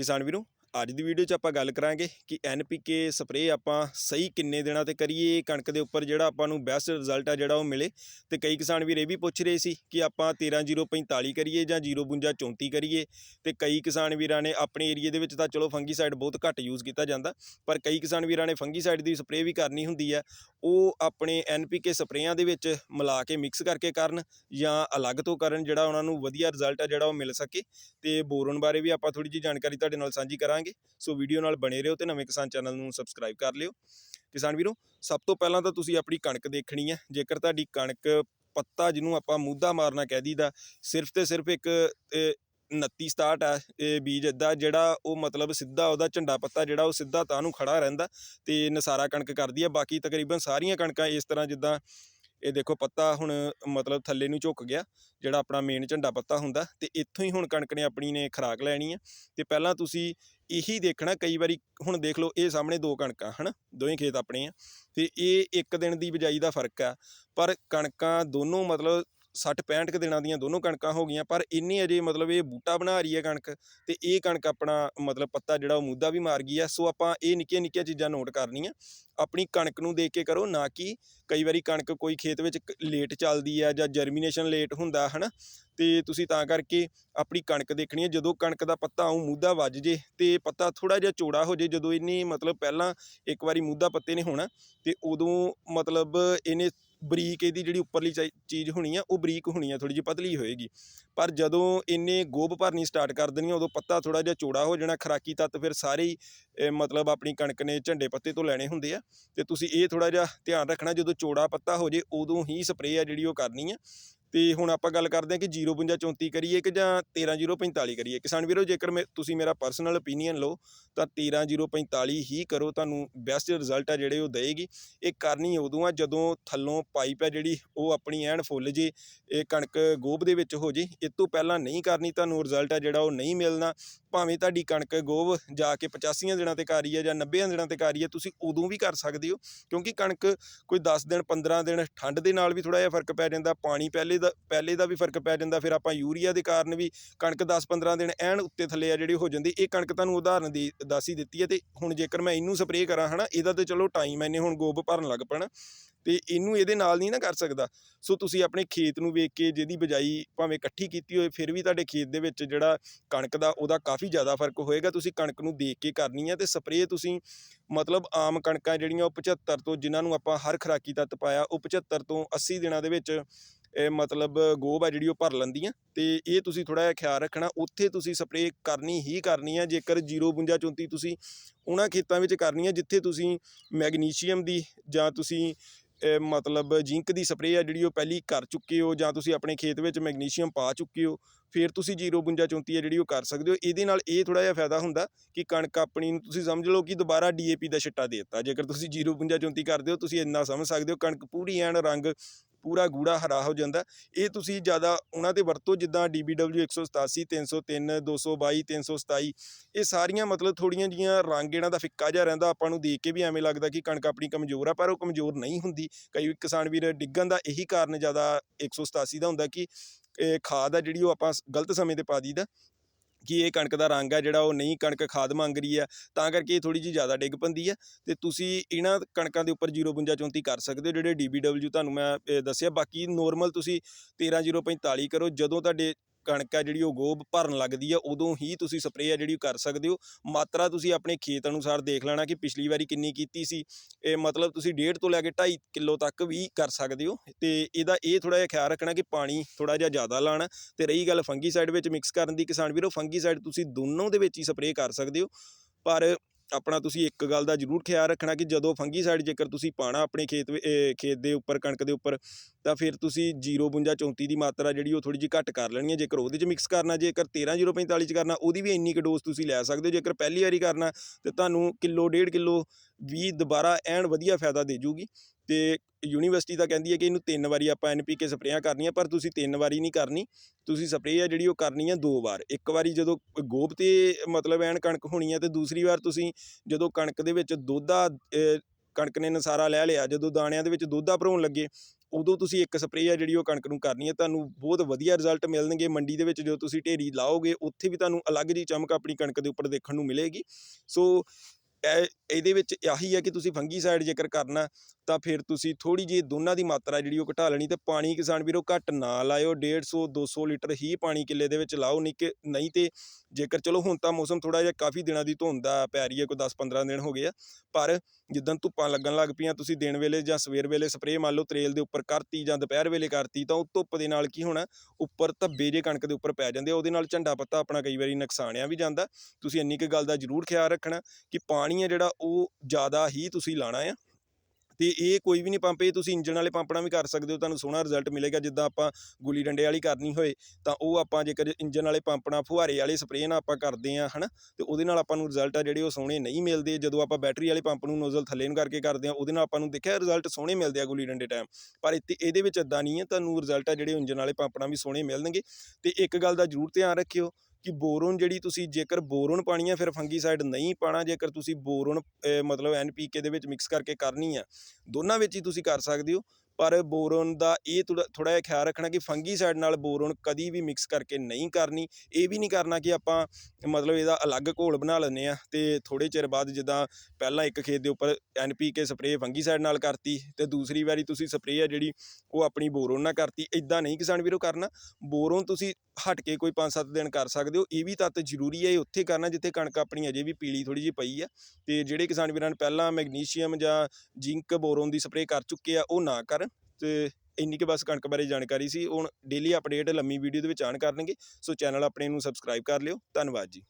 kisan video ਅੱਜ ਦੀ video 'ਚ ਆਪਾਂ ਗੱਲ ਕਰਾਂਗੇ ਕਿ NPK ਸਪਰੇਅ ਆਪਾਂ ਸਹੀ ਕਿੰਨੇ ਦਿਨਾਂ ਤੇ ਕਰੀਏ ਕਣਕ ਦੇ ਉੱਪਰ ਜਿਹੜਾ ਆਪਾਂ ਨੂੰ ਬੈਸਟ ਰਿਜ਼ਲਟ ਆ ਜਿਹੜਾ ਉਹ ਮਿਲੇ। ਤੇ ਕਈ ਕਿਸਾਨ ਵੀਰ ਇਹ ਵੀ ਪੁੱਛ ਰਹੇ ਸੀ ਕਿ ਆਪਾਂ 13045 ਕਰੀਏ ਜਾਂ 05234 ਕਰੀਏ। ਤੇ ਕਈ ਕਿਸਾਨ ਵੀਰਾਂ ਨੇ ਆਪਣੇ ਏਰੀਏ ਦੇ ਵਿੱਚ ਤਾਂ ਚਲੋ ਫੰਗੀਸਾਈਡ ਬਹੁਤ ਘੱਟ ਯੂਜ਼ ਕੀਤਾ ਜਾਂਦਾ, ਪਰ ਕਈ ਕਿਸਾਨ ਵੀਰਾਂ ਨੇ ਫੰਗੀਸਾਈਡ ਦੀ ਸਪਰੇਅ ਵੀ ਕਰਨੀ ਹੁੰਦੀ ਹੈ ਉਹ ਆਪਣੇ NPK ਸਪਰੇਆਂ ਦੇ ਵਿੱਚ ਮਿਲਾ ਕੇ ਮਿਕਸ ਕਰਕੇ ਕਰਨ ਜਾਂ ਅਲੱਗ ਤੋਂ ਕਰਨ ਜਿਹੜਾ ਉਹਨਾਂ ਨੂੰ ਵਧੀਆ ਰਿਜ਼ਲਟ ਆ ਜਿਹੜਾ ਉਹ ਮਿਲ ਸਕੇ। ਤੇ ਬੋਰਨ ਬਾਰੇ ਵੀ ਆਪਾਂ ਥੋੜੀ ਜਿਹੀ ਜਾਣਕਾਰੀ ਤੁਹਾਡੇ ਨਾਲ ਸਾਂਝੀ ਕਰਾਂਗੇ। ਸੋ ਵੀਡੀਓ ਨਾਲ ਬਣੇ ਰਹੋ ਤੇ ਨਵੇਂ ਕਿਸਾਨ ਚੈਨਲ ਨੂੰ ਸਬਸਕ੍ਰਾਈਬ ਕਰ ਲਿਓ। ਕਿਸਾਨ ਵੀਰੋ, ਸਭ ਤੋਂ ਪਹਿਲਾਂ ਤਾਂ ਤੁਸੀਂ ਆਪਣੀ ਕਣਕ ਦੇਖਣੀ ਹੈ। ਜੇਕਰ ਤੁਹਾਡੀ ਕਣਕ ਪੱਤਾ ਜਿਹਨੂੰ ਆਪਾਂ ਮੂਧਾ ਮਾਰਨਾ ਕਹਿ ਦਈਦਾ, ਸਿਰਫ ਤੇ ਸਿਰਫ ਇੱਕ, ਇਹ 29 67 ਆ ਇਹ ਬੀਜ ਦਾ ਜਿਹੜਾ ਉਹ ਮਤਲਬ ਸਿੱਧਾ ਉਹਦਾ ਝੰਡਾ ਪੱਤਾ ਜਿਹੜਾ ਉਹ ਸਿੱਧਾ ਤਾਂ ਨੂੰ ਖੜਾ ਰਹਿੰਦਾ ਤੇ ਨਸਾਰਾ ਕਣਕ ਕਰਦੀ ਹੈ। ਬਾਕੀ ਤਕਰੀਬਨ ਸਾਰੀਆਂ ਕਣਕਾਂ ਇਸ ਤਰ੍ਹਾਂ ਜਿੱਦਾਂ ਇਹ ਦੇਖੋ ਪੱਤਾ ਹੁਣ ਮਤਲਬ ਥੱਲੇ ਨੂੰ ਝੁੱਕ ਗਿਆ, ਜਿਹੜਾ ਆਪਣਾ ਮੇਨ ਝੰਡਾ ਪੱਤਾ ਹੁੰਦਾ, ਤੇ ਇੱਥੋਂ ਹੀ ਹੁਣ ਕਣਕ ਨੇ ਆਪਣੀ ਨੇ ਖਰਾਕ ਲੈਣੀ ਹੈ ਤੇ ਪਹਿਲਾਂ ਤੁਸੀਂ ਇਹੀ ਦੇਖਣਾ, ਕਈ ਵਾਰੀ ਹੁਣ ਦੇਖ ਲਓ, ਇਹ ਸਾਹਮਣੇ ਦੋ ਕਣਕਾਂ, ਹਨ? ਦੋਵੇਂ ਖੇਤ ਆਪਣੇ ਆ। ਤੇ ਇਹ ਇੱਕ ਦਿਨ ਦੀ ਬਿਜਾਈ ਦਾ ਫ਼ਰਕ ਆ। ਪਰ ਕਣਕਾਂ ਦੋਨੋਂ ਮਤਲਬ 60 65 ਕੁ ਦਿਨਾਂ ਦੀਆਂ ਦੋਨੋਂ ਕਣਕਾਂ ਹੋ ਗਈਆਂ, ਪਰ ਇੰਨੀ ਅਜੇ ਮਤਲਬ ਇਹ ਬੂਟਾ ਬਣਾ ਰਹੀ ਹੈ ਕਣਕ ਤੇ ਇਹ ਕਣਕ ਆਪਣਾ ਮਤਲਬ ਪੱਤਾ ਜਿਹੜਾ ਉਹ ਮੁੱਦਾ ਵੀ ਮਾਰ ਗਈ ਹੈ, ਸੋ ਆਪਾਂ ਇਹ ਨਿੱਕੀਆਂ ਨਿੱਕੀਆਂ ਚੀਜ਼ਾਂ ਨੋਟ ਕਰਨੀਆਂ। ਆਪਣੀ ਕਣਕ ਨੂੰ ਦੇਖ ਕੇ ਕਰੋ, ਨਾ ਕਿ ਕਈ ਵਾਰੀ ਕਣਕ ਕੋਈ ਖੇਤ ਵਿੱਚ ਲੇਟ ਚੱਲਦੀ ਹੈ ਜਾਂ ਜਰਮੀਨੇਸ਼ਨ ਲੇਟ ਹੁੰਦਾ, ਹਨਾ? ਤੇ ਤੁਸੀਂ ਤਾਂ ਕਰਕੇ ਆਪਣੀ ਕਣਕ ਦੇਖਣੀ ਹੈ, ਜਦੋਂ ਕਣਕ ਦਾ ਪੱਤਾ ਉਹ ਮੁੱਦਾ ਵੱਜ ਜੇ ਤੇ ਪੱਤਾ ਥੋੜਾ ਜਿਹਾ ਚੌੜਾ ਹੋ ਜੇ, ਜਦੋਂ ਇਹਨੇ ਮਤਲਬ ਪਹਿਲਾਂ ਇੱਕ ਵਾਰੀ ਮੁੱਦਾ ਪੱਤੇ ਨੇ ਹੋਣਾ ਤੇ ਉਦੋਂ ਮਤਲਬ ਇਹਨੇ ਬਰੀਕ ਇਹਦੀ ਜਿਹੜੀ ਉੱਪਰਲੀ ਚਾਈ- ਚੀਜ਼ ਹੋਣੀ ਆ ਉਹ ਬਰੀਕ ਹੋਣੀ ਆ ਥੋੜੀ ਜਿਹੀ ਪਤਲੀ ਹੋਏਗੀ। ਪਰ ਜਦੋਂ ਇਹਨੇ ਗੋਭ ਭਰਨੀ ਸਟਾਰਟ ਕਰ ਦੇਣੀ ਆ, ਉਦੋਂ ਪੱਤਾ ਥੋੜਾ ਜਿਹਾ ਚੌੜਾ ਹੋ ਜਾਣਾ ਖਰਾਕੀ ਤੱਤ ਫਿਰ ਸਾਰੇ ਹੀ ਇਹ ਮਤਲਬ ਆਪਣੀ ਕਣਕ ਨੇ ਝੰਡੇ ਪੱਤੇ ਤੋਂ ਲੈਣੇ ਹੁੰਦੇ ਆ। ਤੇ ਤੁਸੀਂ ਇਹ ਥੋੜਾ ਜਿਹਾ ਧਿਆਨ ਰੱਖਣਾ ਜਦੋਂ ਚੌੜਾ ਪੱਤਾ ਹੋ ਜੇ ਉਦੋਂ ਹੀ ਸਪਰੇਅ ਆ ਜਿਹੜੀ ਉਹ ਕਰਨੀ ਆ। ਤੇ ਹੁਣ ਆਪਾਂ ਗੱਲ ਕਰਦੇ ਹਾਂ ਕਿ 05234 ਕਰੀਏ ਕਿ ਜਾਂ 13045 ਕਰੀਏ। ਕਿਸਾਨ ਵੀਰੋ, ਜੇਕਰ ਮੈਂ, ਤੁਸੀਂ ਮੇਰਾ ਪਰਸਨਲ ਓਪੀਨੀਅਨ ਲਓ, ਤਾਂ 13045 ਹੀ ਕਰੋ, ਤੁਹਾਨੂੰ ਬੈਸਟ ਰਿਜ਼ਲਟ ਆ ਜਿਹੜੇ ਉਹ ਦੇਏਗੀ। ਇਹ ਕਰਨੀ ਉਦੋਂ ਆ ਜਦੋਂ ਥੱਲੋਂ ਪਾਈਪ ਆ ਜਿਹੜੀ, ਉਹ ਆਪਣੀ ਐਨ ਫੁੱਲ ਜੇ, ਇਹ ਕਣਕ ਗੋਭ ਦੇ ਵਿੱਚ ਹੋ ਜੇ। ਇਸ ਤੋਂ ਪਹਿਲਾਂ ਨਹੀਂ ਕਰਨੀ, ਤੁਹਾਨੂੰ ਰਿਜ਼ਲਟ ਆ ਜਿਹੜਾ ਉਹ ਨਹੀਂ ਮਿਲਣਾ। ਭਾਵੇਂ ਤੁਹਾਡੀ ਕਣਕ ਗੋਭ ਜਾ ਕੇ 85 ਦਿਨਾਂ ਤੇ ਕਾਰੀ ਆ ਜਾਂ 90 ਦਿਨਾਂ ਤੇ ਕਾਰੀ ਆ, ਤੁਸੀਂ ਉਦੋਂ ਵੀ ਕਰ ਸਕਦੇ ਹੋ। ਕਿਉਂਕਿ ਕਣਕ ਕੋਈ 10 ਦਿਨ 15 ਦਿਨ ਠੰਡ ਦੇ ਨਾਲ ਵੀ ਥੋੜਾ ਜਿਹਾ ਫ਼ਰਕ ਪੈ ਜਾਂਦਾ, ਪਾਣੀ ਪਹਿਲੇ ਦਾ ਪਹਿਲੇ ਦਾ ਵੀ ਫ਼ਰਕ ਪੈ ਜਾਂਦਾ, ਫਿਰ ਆਪਾਂ ਯੂਰੀਆ ਦੇ ਕਾਰਨ ਵੀ ਕਣਕ 10-15 ਦਿਨ ਐਨ ਉੱਤੇ ਥੱਲੇ ਆ ਜਿਹੜੀ ਹੋ ਜਾਂਦੀ, ਇਹ ਕਣਕ ਤੁਹਾਨੂੰ ਉਦਾਹਰਨ ਦੀ ਦੱਸ ਹੀ ਦਿੱਤੀ ਹੈ ਤੇ ਹੁਣ ਜੇਕਰ ਮੈਂ ਇਹਨੂੰ ਸਪਰੇਅ ਕਰਾਂ, ਹਨਾ, ਇਹਦਾ ਤੇ ਚਲੋ ਟਾਈਮ ਐਨੇ ਹੁਣ ਗੋਬ ਭਰਨ ਲੱਗ ਪੈਣਾ ਤੇ ਇਹਨੂੰ ਇਹਦੇ ਨਾਲ ਨਹੀਂ ਨਾ ਕਰ ਸਕਦਾ। ਸੋ ਤੁਸੀਂ ਆਪਣੇ ਖੇਤ ਨੂੰ ਵੇਖ ਕੇ ਜਿਹਦੀ ਬਜਾਈ ਭਾਵੇਂ ਇਕੱਠੀ ਕੀਤੀ ਹੋਏ, ਫਿਰ ਵੀ ਤੁਹਾਡੇ ਖੇਤ ਦੇ ਵਿੱਚ ਜਿਹੜਾ ਕਣਕ ਦਾ ਉਹਦਾ ਕਾਫੀ ਜ਼ਿਆਦਾ ਫ਼ਰਕ ਹੋਏਗਾ, ਤੁਸੀਂ ਕਣਕ ਨੂੰ ਦੇਖ ਕੇ ਕਰਨੀ ਹੈ ਤੇ ਸਪਰੇਅ ਤੁਸੀਂ ਮਤਲਬ ਆਮ ਕਣਕਾਂ ਜਿਹੜੀਆਂ ਉਹ 75 ਤੋਂ ਜਿਨ੍ਹਾਂ ਨੂੰ ਆਪਾਂ ਹਰ ਖਰਾਕੀ ਤੱਤ ਪਾਇਆ, ਉਹ 75 ਤੋਂ 80 ਦਿਨਾਂ ਦੇ ਵਿੱਚ ਇਹ ਮਤਲਬ ਗੋਬ ਆ ਜਿਹੜੀ ਉਹ ਭਰ ਲੈਂਦੀਆਂ ਤੇ ਇਹ ਤੁਸੀਂ ਥੋੜਾ ਜਿਹਾ ਖਿਆਲ ਰੱਖਣਾ, ਉੱਥੇ ਤੁਸੀਂ ਸਪਰੇਅ ਕਰਨੀ ਹੀ ਕਰਨੀ ਹੈ ਜੇਕਰ 05234 ਤੁਸੀਂ ਉਹਨਾਂ ਖੇਤਾਂ ਵਿੱਚ ਕਰਨੀ ਹੈ ਜਿੱਥੇ ਤੁਸੀਂ ਮੈਗਨੀਸ਼ੀਅਮ ਦੀ ਜਾਂ ਤੁਸੀਂ ਮਤਲਬ ਜ਼ਿੰਕ ਦੀ ਸਪਰੇਅ ਆ ਜਿਹੜੀ ਉਹ ਪਹਿਲੀ ਕਰ ਚੁੱਕੇ ਹੋ, ਜਾਂ ਤੁਸੀਂ ਆਪਣੇ ਖੇਤ ਵਿੱਚ ਮੈਗਨੀਸ਼ੀਅਮ ਪਾ ਚੁੱਕੇ ਹੋ, ਫਿਰ ਤੁਸੀਂ 05234 ਆ ਜਿਹੜੀ ਉਹ ਕਰ ਸਕਦੇ ਹੋ। ਇਹਦੇ ਨਾਲ ਇਹ ਥੋੜਾ ਜਿਹਾ ਫਾਇਦਾ ਹੁੰਦਾ ਕਿ ਕਣਕ ਆਪਣੀ ਨੂੰ ਤੁਸੀਂ ਸਮਝ ਲਓ ਕਿ ਦੁਬਾਰਾ ਡੀਏਪੀ ਦਾ ਛਿੱਟਾ ਦੇ ਦਿੱਤਾ। ਜੇਕਰ ਤੁਸੀਂ 05234 ਕਰਦੇ ਹੋ, ਤੁਸੀਂ ਇੰਨਾ ਸਮਝ ਸਕਦੇ ਹੋ, ਕਣਕ ਪੂਰੀ ਐਨ ਰੰਗ ਪੂਰਾ ਗੂੜਾ ਹਰਾ ਹੋ ਜਾਂਦਾ। ਇਹ ਤੁਸੀਂ ਜ਼ਿਆਦਾ ਉਹਨਾਂ ਤੇ ਵਰਤੋ, ਜਿੱਦਾਂ DBW 187 303 222 327 ਇਹ ਸਾਰੀਆਂ ਮਤਲਬ ਥੋੜੀਆਂ ਜੀਆਂ ਰੰਗ ਇਹਨਾਂ ਦਾ ਫਿੱਕਾ ਜਿਹਾ ਰਹਿੰਦਾ, ਆਪਾਂ ਨੂੰ ਦੇਖ ਕੇ ਵੀ ਐਵੇਂ ਲੱਗਦਾ ਕਿ ਕਣਕ ਆਪਣੀ ਕਮਜ਼ੋਰ ਆ, ਪਰ ਉਹ ਕਮਜ਼ੋਰ ਨਹੀਂ ਹੁੰਦੀ। ਕਈ ਕਿਸਾਨ ਵੀਰ ਡਿੱਗਣ ਦਾ ਇਹੀ ਕਾਰਨ ਜ਼ਿਆਦਾ 187 ਦਾ ਹੁੰਦਾ ਕਿ ਖਾਦ ਆ ਜਿਹੜੀ ਉਹ ਆਪਾਂ ਗਲਤ ਸਮੇਂ ਤੇ ਪਾ ਦਈਦਾ। ਕਿ ਇਹ ਕਣਕ ਦਾ ਰੰਗ ਹੈ ਜਿਹੜਾ ਉਹ ਨਹੀਂ ਕਣਕ ਖਾਦ ਮੰਗ ਰਹੀ ਹੈ ਤਾਂ ਕਰਕੇ ਇਹ ਥੋੜੀ ਜਿਹੀ ਜ਼ਿਆਦਾ ਡਿੱਗ ਪੈਂਦੀ ਹੈ ਤੇ ਤੁਸੀਂ ਇਹਨਾਂ ਕਣਕਾਂ ਦੇ ਉੱਪਰ 05234 ਕਰ ਸਕਦੇ ਹੋ, ਜਿਹੜੇ DBW ਤੁਹਾਨੂੰ ਮੈਂ ਦੱਸਿਆ। ਬਾਕੀ ਨੋਰਮਲ ਤੁਸੀਂ 13045 ਕਰੋ, ਜਦੋਂ ਤੁਹਾਡੇ ਕਣਕ ਆ ਜਿਹੜੀ ਉਹ ਗੋਭ ਭਰਨ ਲੱਗਦੀ ਆ, ਉਦੋਂ ਹੀ ਤੁਸੀਂ ਸਪਰੇਅ ਆ ਜਿਹੜੀ ਉਹ ਕਰ ਸਕਦੇ ਹੋ। ਮਾਤਰਾ ਤੁਸੀਂ ਆਪਣੇ ਖੇਤ ਅਨੁਸਾਰ ਦੇਖ ਲੈਣਾ ਕਿ ਪਿਛਲੀ ਵਾਰੀ ਕਿੰਨੀ ਕੀਤੀ ਸੀ। ਇਹ ਮਤਲਬ ਤੁਸੀਂ ਡੇਢ ਤੋਂ ਲੈ ਕੇ 2.5 ਕਿਲੋ ਤੱਕ ਵੀ ਕਰ ਸਕਦੇ ਹੋ। ਤੇ ਇਹਦਾ ਇਹ ਥੋੜਾ ਜਿਹਾ ਖਿਆਲ ਰੱਖਣਾ ਕਿ ਪਾਣੀ ਥੋੜਾ ਜਿਹਾ ਜ਼ਿਆਦਾ ਲਾਣਾ ਤੇ ਰਹੀ ਗੱਲ ਫੰਗੀਸਾਈਡ ਵਿੱਚ ਮਿਕਸ ਕਰਨ ਦੀ, ਕਿਸਾਨ ਵੀਰੋ, ਫੰਗੀਸਾਈਡ ਤੁਸੀਂ ਦੋਨੋਂ ਦੇ ਵਿੱਚ ਹੀ ਸਪਰੇਅ ਕਰ ਸਕਦੇ ਹੋ। ਪਰ ਆਪਣਾ ਤੁਸੀਂ ਇੱਕ ਗੱਲ ਦਾ ਜ਼ਰੂਰ ਖਿਆਲ ਰੱਖਣਾ ਕਿ ਜਦੋਂ ਫੰਗੀਸਾਈਡ ਜੇਕਰ ਤੁਸੀਂ ਪਾਣਾ ਆਪਣੇ ਖੇਤ ਖੇਤ ਦੇ ਉੱਪਰ, ਕਣਕ ਦੇ ਉੱਪਰ, ਤਾਂ ਫਿਰ ਤੁਸੀਂ 05234 ਦੀ ਮਾਤਰਾ ਜਿਹੜੀ ਉਹ ਥੋੜੀ ਜਿਹੀ ਘੱਟ ਕਰ ਲੈਣੀ ਹੈ। ਜੇਕਰ ਉਹਦੇ 'ਚ ਮਿਕਸ ਕਰਨਾ, ਜੇਕਰ 13045 'ਚ ਕਰਨਾ, ਉਹਦੀ ਵੀ ਇੰਨੀ ਕੁ ਡੋਜ਼ ਤੁਸੀਂ ਲੈ ਸਕਦੇ ਹੋ। ਜੇਕਰ ਪਹਿਲੀ ਵਾਰੀ ਕਰਨਾ, ਤੇ ਤੁਹਾਨੂੰ ਕਿਲੋ, ਡੇਢ ਕਿਲੋ ਵੀ ਦੁਬਾਰਾ ਐਨ ਵਧੀਆ ਫਾਇਦਾ ਦੇ ਜੂਗੀ। ਤੇ ਯੂਨੀਵਰਸਿਟੀ ਤਾਂ ਕਹਿੰਦੀ ਹੈ ਕਿ ਇਹਨੂੰ ਤਿੰਨ ਵਾਰੀ ਆਪਾਂ ਐਨਪੀਕੇ ਸਪਰੇਆਂ ਕਰਨੀਆਂ, ਪਰ ਤੁਸੀਂ ਤਿੰਨ ਵਾਰੀ ਨਹੀਂ ਕਰਨੀ। ਤੁਸੀਂ ਸਪਰੇਅ ਆ ਜਿਹੜੀ ਉਹ ਕਰਨੀ ਆ ਦੋ ਵਾਰ। ਇੱਕ ਵਾਰੀ ਜਦੋਂ ਗੋਭ ਤੇ ਮਤਲਬ ਐਨ ਕਣਕ ਹੋਣੀ ਆ ਤੇ ਦੂਸਰੀ ਵਾਰ ਤੁਸੀਂ ਜਦੋਂ ਕਣਕ ਦੇ ਵਿੱਚ ਦੋਧਾ ਕਣਕ ਨੇ ਨਸਾਰਾ ਲੈ ਲਿਆ, ਜਦੋਂ ਦਾਣਿਆਂ ਦੇ ਵਿੱਚ ਦੋਧਾ ਭਰਾਉਣ ਲੱਗੇ, ਉਦੋਂ ਤੁਸੀਂ ਇੱਕ ਸਪਰੇਅ ਆ ਜਿਹੜੀ ਉਹ ਕਣਕ ਨੂੰ ਕਰਨੀ ਹੈ ਤੁਹਾਨੂੰ ਬਹੁਤ ਵਧੀਆ ਰਿਜ਼ਲਟ ਮਿਲਣਗੇ ਮੰਡੀ ਦੇ ਵਿੱਚ ਜਦੋਂ ਤੁਸੀਂ ਢੇਰੀ ਲਾਓਗੇ, ਉੱਥੇ ਵੀ ਤੁਹਾਨੂੰ ਅਲੱਗ ਜੀ ਚਮਕ ਆਪਣੀ ਕਣਕ ਦੇ ਉੱਪਰ ਦੇਖਣ ਨੂੰ ਮਿਲੇਗੀ। ਸੋ ਇਹ ਇਹਦੇ ਵਿੱਚ ਆਹੀ ਹੈ ਕਿ ਤੁਸੀਂ ਫੰਗੀਸਾਈਡ ਜੇਕਰ ਕਰਨਾ, ਤਾਂ ਫਿਰ ਤੁਸੀਂ ਥੋੜ੍ਹੀ ਜਿਹੀ ਦੋਨਾਂ ਦੀ ਮਾਤਰਾ ਜਿਹੜੀ ਉਹ ਘਟਾ ਲੈਣੀ ਤੇ ਪਾਣੀ ਕਿਸਾਨ ਵੀਰੋ ਘੱਟ ਨਾ ਲਾਇਓ। 150 200 ਲੀਟਰ ਹੀ ਪਾਣੀ ਕਿੱਲੇ ਦੇ ਵਿੱਚ ਲਾਓ, ਨਹੀਂ ਕਿ ਨਹੀਂ ਤੇ ਜੇਕਰ ਚਲੋ ਹੁਣ ਤਾਂ ਮੌਸਮ ਥੋੜਾ ਜਿਹਾ ਕਾਫੀ ਦਿਨਾਂ ਦੀ ਧੁੰਦ ਪੈ ਰਹੀ ਹੈ, ਕੋਈ 10 15 ਦਿਨ ਹੋ ਗਏ ਆ, ਪਰ ਜਿੱਦਾਂ ਧੁੱਪਾਂ ਲੱਗਣ ਲੱਗ ਪਈਆਂ, ਤੁਸੀਂ ਦਿਨ ਵੇਲੇ ਜਾਂ ਸਵੇਰ ਵੇਲੇ ਸਪਰੇਅ ਮੰਨ ਲਓ ਤਰੇਲ ਦੇ ਉੱਪਰ ਕਰਤੀ ਜਾਂ ਦੁਪਹਿਰ ਵੇਲੇ ਕਰਤੀ, ਤਾਂ ਉਹ ਧੁੱਪ ਦੇ ਨਾਲ ਕੀ ਹੋਣਾ, ਉੱਪਰ ਧੱਬੇ ਜੇ ਕਣਕ ਦੇ ਉੱਪਰ ਪੈ ਜਾਂਦੇ ਆ, ਉਹਦੇ ਨਾਲ ਝੰਡਾ ਪੱਤਾ ਆਪਣਾ ਕਈ ਵਾਰੀ ਨੁਕਸਾਨਿਆ ਵੀ ਜਾਂਦਾ। ਤੁਸੀਂ ਇੰਨੀ ਕੁ ਗੱਲ ਦਾ ਜ਼ਰੂਰ ਖਿਆਲ ਰੱਖਣਾ ਕਿ ਪਾਣੀ ਹੈ ਜਿਹੜਾ ਉਹ ਜ਼ਿਆਦਾ ਹੀ ਤੁਸੀਂ ਲਾਣਾ ਆ। ਤੇ ਇਹ ਕੋਈ ਵੀ ਨਹੀਂ ਪੰਪ, ਇਹ ਤੁਸੀਂ ਇੰਜਨ ਵਾਲੇ ਪੰਪ ਨਾਲ ਵੀ ਕਰ ਸਕਦੇ ਹੋ, ਤੁਹਾਨੂੰ ਸੋਹਣਾ ਰਿਜ਼ਲਟ ਮਿਲੇਗਾ। ਜਿੱਦਾਂ ਆਪਾਂ ਗੁੱਲੀ ਡੰਡੇ ਵਾਲੀ ਕਰਨੀ ਹੋਏ, ਤਾਂ ਉਹ ਆਪਾਂ ਜੇਕਰ ਇੰਜਨ ਵਾਲੇ ਪੰਪ ਨਾਲ, ਫੁਹਾਰੇ ਵਾਲੇ ਸਪਰੇਅ ਨਾਲ ਆਪਾਂ ਕਰਦੇ ਆ ਹਨਾ? ਤੇ ਉਹਦੇ ਨਾਲ ਆਪਾਂ ਨੂੰ ਰਿਜ਼ਲਟ ਆ ਜਿਹੜੇ ਉਹ ਸੋਹਣੇ ਨਹੀਂ ਮਿਲਦੇ। ਜਦੋਂ ਆਪਾਂ ਬੈਟਰੀ ਵਾਲੇ ਪੰਪ ਨੂੰ ਨੋਜ਼ਲ ਥੱਲੇ ਨੂੰ ਕਰਕੇ ਕਰਦੇ ਆ ਉਹਦੇ ਨਾਲ ਆਪਾਂ ਨੂੰ ਦੇਖਿਆ ਰਿਜ਼ਲਟ ਸੋਹਣੇ ਮਿਲਦੇ ਆ ਗੁੱਲੀ ਡੰਡੇ ਟਾਈਮ ਪਰ ਇੱਥੇ ਇਹਦੇ ਵਿੱਚ ਇਦਾਂ ਨਹੀਂ ਹੈ ਤੁਹਾਨੂੰ ਰਿਜ਼ਲਟ ਆ ਜਿਹੜੇ ਇੰਜਨ ਵਾਲੇ ਪੰਪ ਨਾਲ ਵੀ ਸੋਹਣੇ ਮਿਲਣਗੇ। ਤੇ ਇੱਕ ਗੱਲ ਦਾ ਜ਼ਰੂਰ ਧਿਆਨ ਰੱਖਿਓ ਕਿ ਬੋਰੋਨ ਜਿਹੜੀ ਤੁਸੀਂ ਜੇਕਰ ਬੋਰੋਨ ਪਾਣੀ ਆ, ਫਿਰ ਫੰਗੀਸਾਈਡ ਨਹੀਂ ਪਾਣਾ, ਜੇਕਰ ਤੁਸੀਂ ਬੋਰੋਨ, ਅਹ ਮਤਲਬ ਐਨਪੀਕੇ ਦੇ ਵਿੱਚ ਮਿਕਸ ਕਰਕੇ ਕਰਨੀ ਆ, ਦੋਨਾਂ ਵਿੱਚ ਹੀ ਤੁਸੀਂ ਕਰ ਸਕਦੇ ਹੋ। ਪਰ ਬੋਰੋਨ ਦਾ ਇਹ ਥੋੜਾ ਜਿਹਾ ਖਿਆਲ ਰੱਖਣਾ ਕਿ ਫੰਗੀਸਾਈਡ ਨਾਲ ਬੋਰੋਨ ਕਦੀ ਵੀ ਮਿਕਸ ਕਰਕੇ ਨਹੀਂ ਕਰਨੀ। ਇਹ ਵੀ ਨਹੀਂ ਕਰਨਾ ਕਿ ਆਪਾਂ ਮਤਲਬ ਇਹਦਾ ਅਲੱਗ ਘੋਲ ਬਣਾ ਲੈਂਦੇ ਹਾਂ ਅਤੇ ਥੋੜ੍ਹੇ ਚਿਰ ਬਾਅਦ ਜਿੱਦਾਂ ਪਹਿਲਾਂ ਇੱਕ ਖੇਤ ਦੇ ਉੱਪਰ N P K spray fungicide ਨਾਲ ਕਰਤੀ ਅਤੇ ਦੂਸਰੀ ਵਾਰੀ ਤੁਸੀਂ ਸਪਰੇਅ ਆ ਜਿਹੜੀ ਉਹ ਆਪਣੀ ਬੋਰੋਨ ਨਾਲ ਕਰਤੀ। ਇੱਦਾਂ ਨਹੀਂ ਕਿਸਾਨ ਵੀਰੋ ਕਰਨਾ। ਬੋਰੋਨ ਤੁਸੀਂ ਹਟ ਕੇ ਕੋਈ 5-7 ਦਿਨ ਕਰ ਸਕਦੇ ਹੋ। ਇਹ ਵੀ ਤੱਤ ਜ਼ਰੂਰੀ ਹੈ ਇਹ ਉੱਥੇ ਕਰਨਾ ਜਿੱਥੇ ਕਣਕ ਆਪਣੀ ਅਜੇ ਵੀ ਪੀਲੀ ਥੋੜੀ ਜਿਹੀ ਪਈ ਆ ਤੇ ਜਿਹੜੇ ਕਿਸਾਨ ਵੀਰਾਂ ਨੇ ਪਹਿਲਾਂ ਮੈਗਨੀਸ਼ੀਅਮ ਜਾਂ ਜ਼ਿੰਕ ਬੋਰੋਨ ਦੀ ਸਪਰੇਅ ਕਰ ਚੁੱਕੇ ਆ, ਉਹ ਨਾ ਕਰਨ। ਅਤੇ ਇੰਨੀ ਕੁ ਬਸ ਕਣਕ ਬਾਰੇ ਜਾਣਕਾਰੀ ਸੀ। ਹੁਣ ਡੇਲੀ ਅਪਡੇਟ ਲੰਮੀ ਵੀਡੀਓ ਦੇ ਵਿੱਚ ਆਉਣ ਕਰਨਗੇ। ਸੋ ਚੈਨਲ ਆਪਣੇ ਨੂੰ ਸਬਸਕ੍ਰਾਈਬ ਕਰ ਲਿਓ। ਧੰਨਵਾਦ ਜੀ।